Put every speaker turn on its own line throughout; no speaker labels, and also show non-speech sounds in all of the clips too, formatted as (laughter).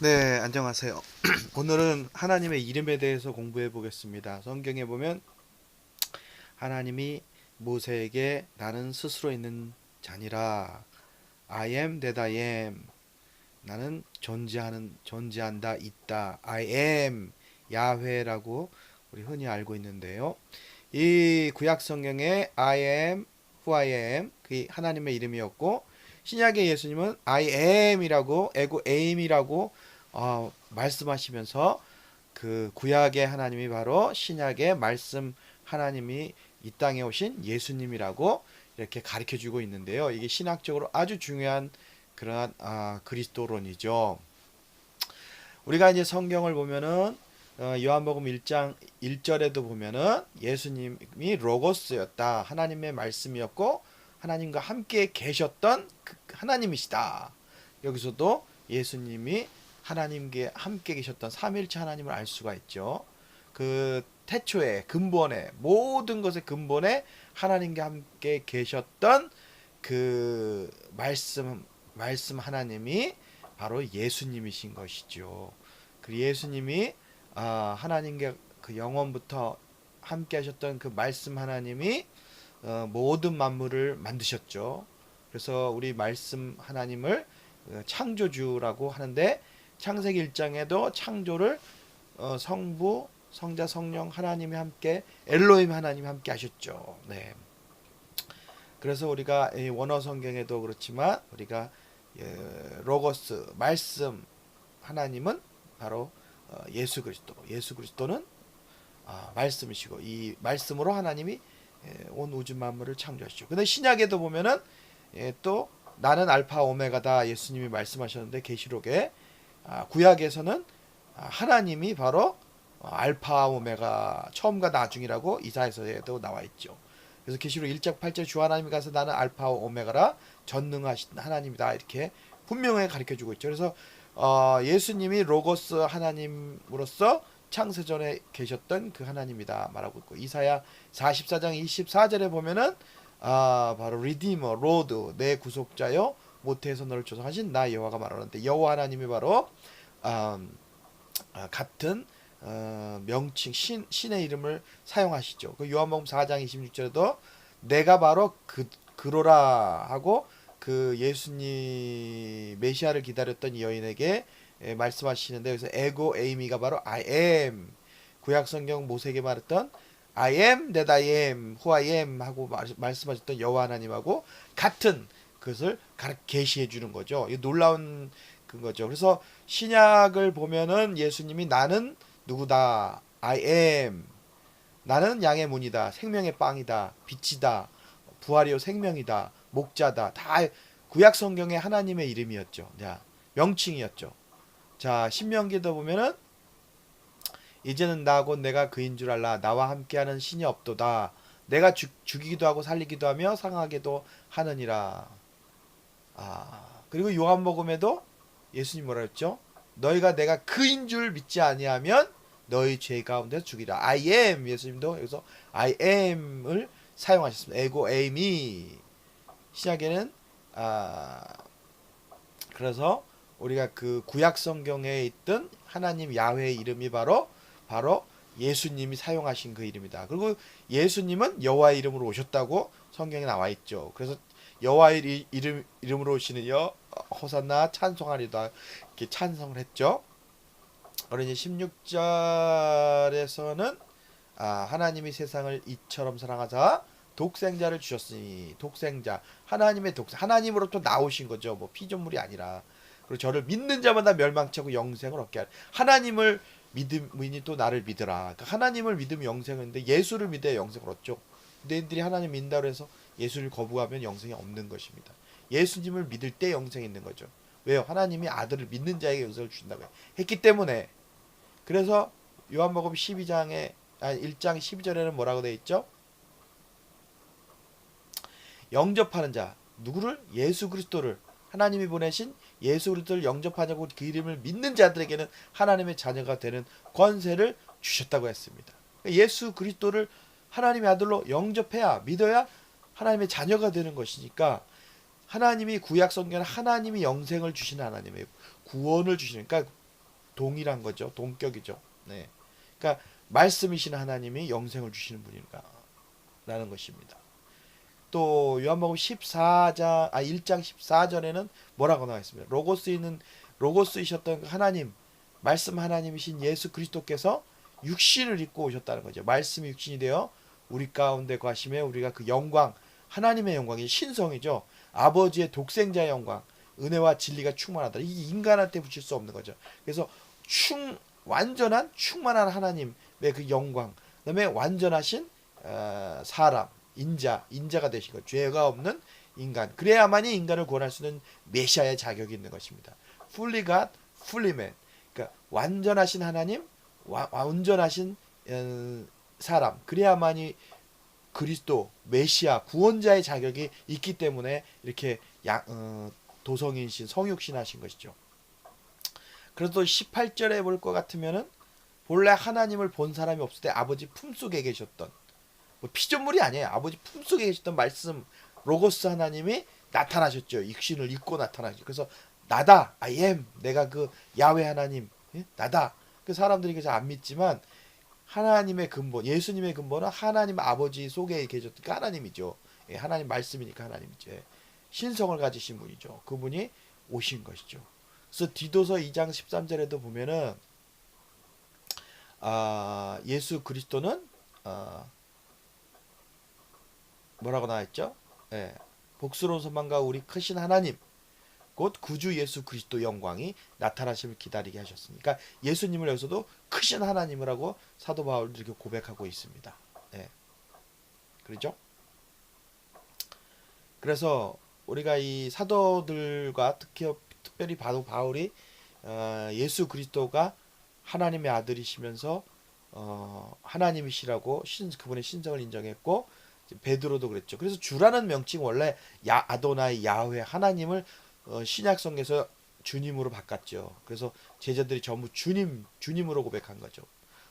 네, 안녕하세요. (clears throat) 오늘은 하나님의 이름에 대해서 공부해 보겠습니다. 성경에 보면 하나님이 모세에게 나는 스스로 있는 자니라. I am that I am. 나는 존재하는 존재한다 있다. I am 야훼라고 우리 흔히 알고 있는데요. 이 구약 성경에 I am who I am 그 하나님의 이름이었고 신약의 예수님은 I am이라고 에고 aim이라고 어, 말씀하시면서 그 구약의 하나님이 바로 신약의 말씀 하나님이 이 땅에 오신 예수님이라고 이렇게 가르쳐 주고 있는데요. 이게 신학적으로 아주 중요한 그러한 아, 그리스도론이죠. 우리가 이제 성경을 보면은 어, 요한복음 1장 1절에도 보면은 예수님이 로고스였다. 하나님의 말씀이었고 하나님과 함께 계셨던 그 하나님이시다. 여기서도 예수님이 하나님께 함께 계셨던 삼일체 하나님을 알 수가 있죠. 그 태초에 근본에 모든 것의 근본에 하나님과 함께 계셨던 그 말씀 말씀 하나님이 바로 예수님이신 것이죠. 그 예수님이 아, 하나님께 그 영원부터 함께 하셨던 그 말씀 하나님이 어, 모든 만물을 만드셨죠. 그래서 우리 말씀 하나님을 어, 창조주라고 하는데 창세기 1장에도 창조를 어, 성부, 성자, 성령 하나님이 함께 엘로힘 하나님이 함께 하셨죠. 네. 그래서 우리가 이 원어 성경에도 그렇지만 우리가 예, 로고스 말씀 하나님은 바로 어, 예수 그리스도. 예수 그리스도는 아, 말씀이시고 이 말씀으로 하나님이 예, 온 우주 만물을 창조하시죠. 근데 신약에도 보면은 예, 또 나는 알파 오메가다 예수님이 말씀하셨는데 계시록에 아, 구약에서는 아, 하나님이 바로 어, 알파 오메가 처음과 나중이라고 이사에서도 나와 있죠. 그래서 계시록 1장 8절 주 하나님이 가서 나는 알파 오메가라 전능하신 하나님이다 이렇게 분명하게 가르쳐 주고 있죠. 그래서 어, 예수님이 로고스 하나님으로서 창세전에 계셨던 그 하나님이다 말하고 있고 이사야 44장 24절에 보면은 아 바로 리디머 로드 내 구속자요 모태에서 너를 조성하신 나 여호와가 말하는데 여호와 하나님이 바로 음, 아, 같은 어, 명칭 신, 신의 이름을 사용하시죠. 그 요한복음 4장 26절에도 내가 바로 그 그로라 하고 그 예수님 메시아를 기다렸던 이 여인에게 예, 말씀하시는데 그래서 에고 에이미가 바로 I am 구약 성경 모세에게 말했던 I am that I am who I am 하고 말, 말씀하셨던 여호와 하나님하고 같은 그것을 계시해 주는 거죠. 이 놀라운 그거죠. 그래서 신약을 보면은 예수님이 나는 누구다 I am 나는 양의 문이다 생명의 빵이다 빛이다 부활이요 생명이다 목자다 다 구약 성경의 하나님의 이름이었죠. 자, 명칭이었죠. 자, 신명기도 보면은 이제는 나곧 내가 그인 줄 알라 나와 함께하는 신이 없도다. 내가 죽, 죽이기도 하고 살리기도 하며 상하게도 하느니라. 아, 그리고 요한복음에도 예수님 뭐라 했죠? 너희가 내가 그인 줄 믿지 아니하면 너희 죄 가운데 죽이라. I am 예수님도 여기서 I am을 사용하셨습니다. 에고 에임이 신약에는 아 그래서 우리가 그 구약 성경에 있던 하나님 야훼의 이름이 바로 바로 예수님이 사용하신 그 이름이다. 그리고 예수님은 여호와의 이름으로 오셨다고 성경에 나와 있죠. 그래서 여호와의 이름 이름으로 오시는 여 호산나 찬송하리다 이렇게 찬송을 했죠. 이제 16절에서는 아, 하나님이 세상을 이처럼 사랑하사 독생자를 주셨으니 독생자 하나님의 독생 하나님으로부터 나오신 거죠. 뭐 피조물이 아니라 그리고 저를 믿는 자마다 멸망치 하고 영생을 얻게 하라. 하나님을 믿음이니 또 나를 믿으라. 그러니까 하나님을 믿으면 영생인데 예수를 믿어야 영생을 얻죠. 너희들이 하나님 믿는다고 해서 예수를 거부하면 영생이 없는 것입니다. 예수님을 믿을 때 영생이 있는 거죠. 왜요? 하나님이 아들을 믿는 자에게 영생을 주신다고 했기 때문에 그래서 요한복음 12장에 아니 1장 12절에는 뭐라고 되어 있죠? 영접하는 자 누구를 예수 그리스도를 하나님이 보내신 예수 그리스도를 영접하냐고 그 이름을 믿는 자들에게는 하나님의 자녀가 되는 권세를 주셨다고 했습니다. 예수 그리스도를 하나님의 아들로 영접해야 믿어야 하나님의 자녀가 되는 것이니까 하나님이 구약 성경은 하나님이 영생을 주시는 하나님의 구원을 주시는 그러니까 동일한 거죠. 동격이죠. 네. 그러니까 말씀이신 하나님이 영생을 주시는 분인가라는 것입니다. 또 요한복음 14장 아 1장 14절에는 뭐라고 나와 있습니다. 로고스 있는 로고스이셨던 하나님 말씀 하나님이신 예수 그리스도께서 육신을 입고 오셨다는 거죠. 말씀이 육신이 되어 우리 가운데 과심에 우리가 그 영광 하나님의 영광이 신성이죠. 아버지의 독생자의 영광 은혜와 진리가 충만하다. 이게 인간한테 붙일 수 없는 거죠. 그래서 충 완전한 충만한 하나님의 그 영광 그다음에 완전하신 어, 사람 인자 인자가 되신 것 죄가 없는 인간 그래야만이 인간을 구원할 수 있는 메시아의 자격이 있는 것입니다. fully God, fully man. 그러니까 완전하신 하나님, 와, 완전하신 어, 사람. 그래야만이 그리스도 메시아 구원자의 자격이 있기 때문에 이렇게 야, 어, 도성인신 성육신 하신 것이죠. 그래도 18절에 볼 것 같으면은 본래 하나님을 본 사람이 없을 때 아버지 품속에 계셨던 뭐 피조물이 아니에요. 아버지 품속에 계셨던 말씀 로고스 하나님이 나타나셨죠. 육신을 입고 나타나죠. 그래서 나다, I am, 내가 그 야훼 하나님, 예? 나다. 그 사람들이 그래서 안 믿지만 하나님의 근본, 예수님의 근본은 하나님 아버지 속에 계셨던 그 하나님이죠. 예, 하나님 말씀이니까 하나님이죠. 예. 신성을 가지신 분이죠. 그분이 오신 것이죠. 그래서 디도서 2장 13절에도 보면은 아, 예수 그리스도는 아, 뭐라고 나와 있죠? 예. 복스러운 소망과 우리 크신 하나님 곧 구주 예수 그리스도 영광이 나타나심을 기다리게 하셨으니까 예수님을 여기서도 크신 하나님을 하고 사도 바울도 이렇게 고백하고 있습니다. 예. 그렇죠? 그래서 우리가 이 사도들과 특히 특별히 바로 바울이 어, 예수 그리스도가 하나님의 아들이시면서 어, 하나님이시라고 신, 그분의 신성을 인정했고 베드로도 그랬죠. 그래서 주라는 명칭 원래 야 아도나이 야훼 하나님을 어, 신약성에서 주님으로 바꿨죠. 그래서 제자들이 전부 주님 주님으로 고백한 거죠.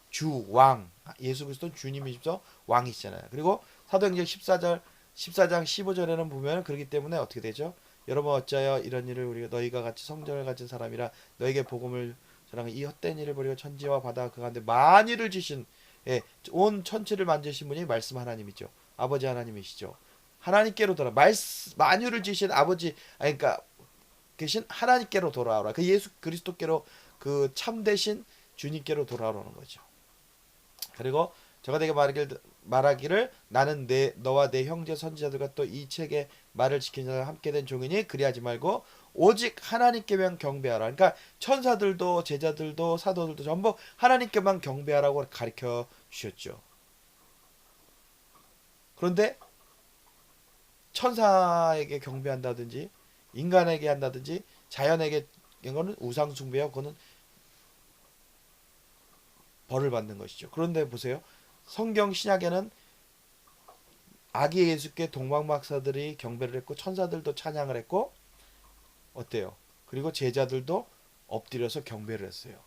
주 왕 예수 그리스도 주님이시죠 왕이시잖아요. 그리고 사도행전 14절 14장 15절에는 보면 그렇기 때문에 어떻게 되죠? 여러분 어찌하여 이런 일을 우리가 너희가 같이 성전을 가진 사람이라 너에게 복음을 전하는 이 헛된 일을 버리고 천지와 바다 그 가운데 만일을 지신 예, 온 천체를 만드신 분이 말씀 하나님이죠. 아버지 하나님이시죠. 하나님께로 돌아 말씀 만유를 지신 아버지 아니 그러니까 계신 하나님께로 돌아오라. 그 예수 그리스도께로 그 참되신 주님께로 돌아오라는 거죠. 그리고 저가 되게 말하기를, 말하기를 나는 내 너와 내 형제 선지자들과 또 이 책의 말을 지키는 자와 함께 된 종이니 그리하지 말고 오직 하나님께만 경배하라. 그러니까 천사들도 제자들도 사도들도 전부 하나님께만 경배하라고 가르쳐 주셨죠. 그런데 천사에게 경배한다든지 인간에게 한다든지 자연에게 이거는 우상 숭배야. 그거는 벌을 받는 것이죠. 그런데 보세요. 성경 신약에는 아기 예수께 동방 박사들이 경배를 했고 천사들도 찬양을 했고 어때요? 그리고 제자들도 엎드려서 경배를 했어요.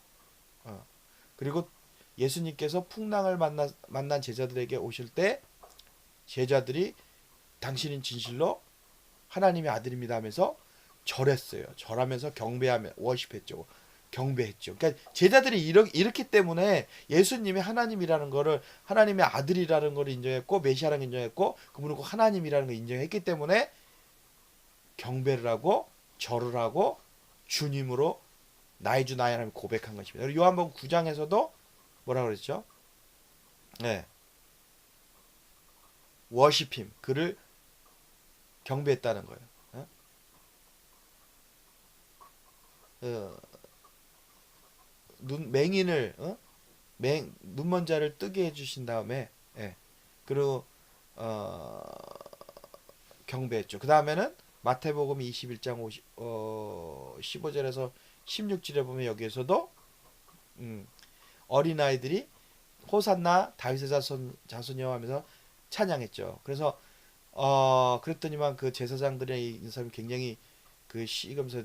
어. 그리고 예수님께서 풍랑을 만나, 만난 제자들에게 오실 때 제자들이 당신은 진실로 하나님의 아들입니다 하면서 절했어요. 절하면서 경배하며 워십했죠. 경배했죠. 그러니까 제자들이 이렇, 이렇기 때문에 예수님이 하나님이라는 거를 하나님의 아들이라는 거를 인정했고 메시아라는 걸 인정했고 그분은 꼭 하나님이라는 걸 인정했기 때문에 경배를 하고 절을 하고 주님으로 나의 주 나의 하나님 고백한 것입니다. 요한복음 9장에서도 뭐라 그랬죠? 네. 워시핌 그를 경배했다는 거예요. 어? 어, 눈 맹인을 어? 맹 눈먼 자를 뜨게 해주신 다음에 예. 그리고 어, 경배했죠. 그 다음에는 마태복음 21장 50, 어, 15절에서 16절에 보면 여기에서도 음, 어린 아이들이 호산나 다윗의 자손 자손이여 하면서 찬양했죠. 그래서 어 그랬더니만 그 제사장들의 있는 사람이 굉장히 그 시금서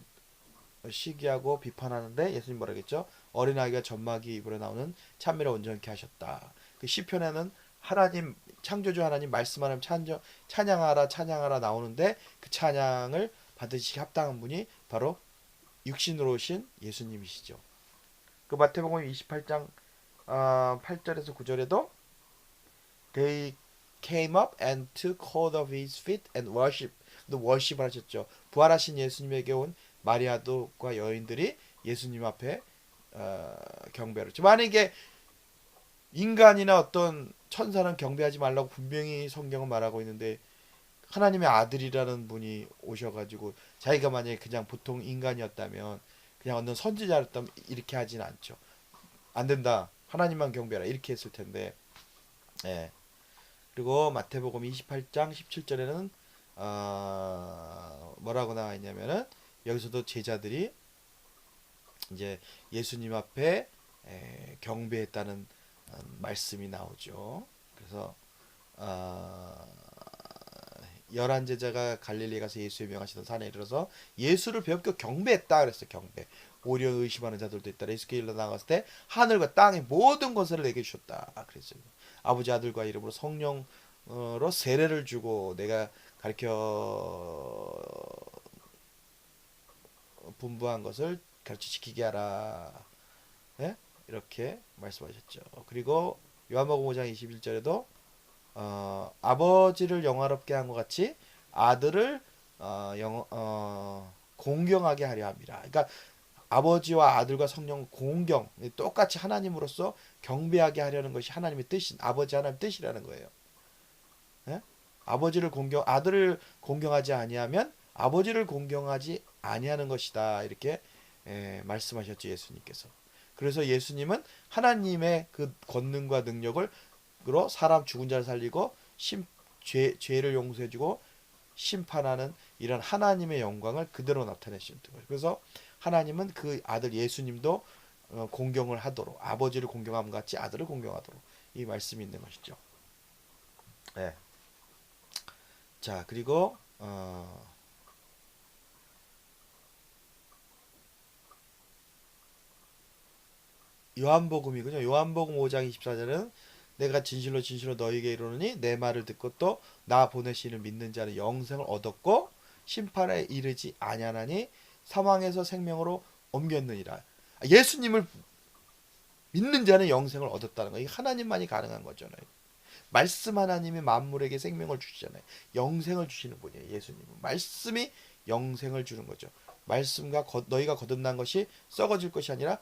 시기하고 비판하는데 예수님 뭐라겠죠? 어린 아이가 젖막이 입으로 나오는 참미를 온전케 하셨다. 그 시편에는 하나님 창조주 하나님 말씀하는 찬조, 찬양하라 찬양하라 나오는데 그 찬양을 받으시기 합당한 분이 바로 육신으로 오신 예수님이시죠. 그 마태복음 28장 어, 8절에서 9절에도 they came up and took hold of his feet and worship. 또 worship을 하셨죠. 부활하신 예수님에게 온 마리아도과 여인들이 예수님 앞에 어, 경배를. 만약에 인간이나 어떤 천사는 경배하지 말라고 분명히 성경은 말하고 있는데 하나님의 아들이라는 분이 오셔가지고 자기가 만약에 그냥 보통 인간이었다면 그냥 어떤 선지자였다면 이렇게 하진 않죠. 안 된다. 하나님만 경배하라 이렇게 했을 텐데. 예. 그리고 마태복음 28장 17절에는 어, 뭐라고 나와 있냐면은 여기서도 제자들이 이제 예수님 앞에 에, 경배했다는 어, 말씀이 나오죠. 그래서 어, 열한 제자가 갈릴리 가서 예수의 명하시던 산에 이르러서 예수를 배웁겨 경배했다 그랬어요. 경배. 오려 의심하는 자들도 있다. 에스겔로 나갔을 때 하늘과 땅의 모든 것을 내게 주셨다. 그랬어요. 아버지 아들과 이름으로 성령으로 세례를 주고 내가 가르쳐 분부한 것을 가르쳐 지키게 하라. 예? 이렇게 말씀하셨죠. 그리고 요한복음 5장 21절에도 어, 아버지를 영화롭게 한 것 같이 아들을 어, 영, 어, 공경하게 하려 합니다. 그러니까 아버지와 아들과 성령 공경 똑같이 하나님으로서 경배하게 하려는 것이 하나님의 뜻인 아버지 하나님 뜻이라는 거예요. 예? 아버지를 공경 아들을 공경하지 아니하면 아버지를 공경하지 아니하는 것이다 이렇게 예, 말씀하셨죠 예수님께서. 그래서 예수님은 하나님의 그 권능과 능력을 으로 사람 죽은 자를 살리고 심, 죄, 죄를 용서해주고 심판하는 이런 하나님의 영광을 그대로 나타내시는 거예요. 그래서 하나님은 그 아들 예수님도 어, 공경을 하도록 아버지를 공경함 같이 아들을 공경하도록 이 말씀이 있는 것이죠. 네. 자 그리고 어, 요한복음이군요. 요한복음 5장 24절은 내가 진실로 진실로 너희에게 이르노니 내 말을 듣고 또 나 보내시는 믿는 자는 영생을 얻었고 심판에 이르지 아니하나니 사망에서 생명으로 옮겼느니라. 예수님을 믿는 자는 영생을 얻었다는 거. 이 하나님만이 가능한 거잖아요. 말씀 하나님이 만물에게 생명을 주시잖아요. 영생을 주시는 분이에요. 예수님은 말씀이 영생을 주는 거죠. 말씀과 거, 너희가 거듭난 것이 썩어질 것이 아니라